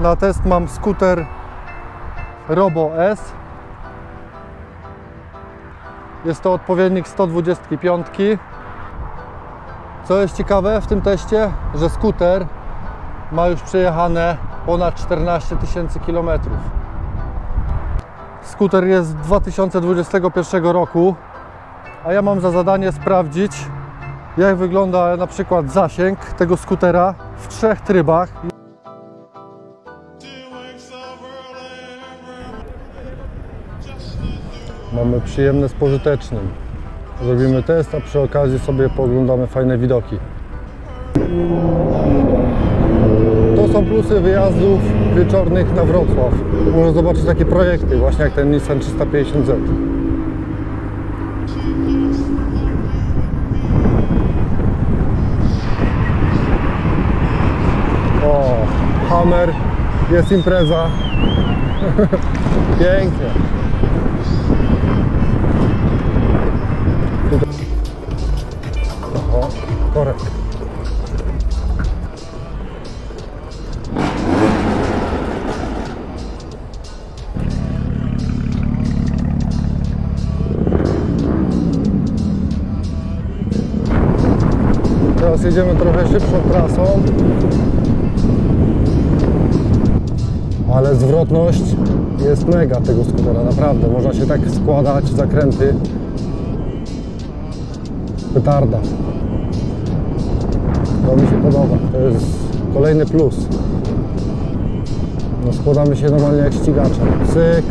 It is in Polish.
Na test mam skuter Robo S. Jest to odpowiednik 125. Co jest ciekawe w tym teście, że skuter ma już przejechane ponad 14 tysięcy kilometrów. Skuter jest z 2021 roku, a ja mam za zadanie sprawdzić, jak wygląda na przykład zasięg tego skutera w trzech trybach. Mamy przyjemne z pożytecznym. Zrobimy test, a przy okazji sobie pooglądamy fajne widoki. To są plusy wyjazdów wieczornych na Wrocław. Można zobaczyć takie projekty, właśnie jak ten Nissan 350Z. O, Hammer, jest impreza. Pięknie. Oho, korek. Teraz jedziemy trochę szybszą trasą. Ale zwrotność jest mega tego skutera, naprawdę. Można się tak składać, zakręty. Petarda. To mi się podoba. To jest kolejny plus. No składamy się normalnie jak ścigacze. Cyk.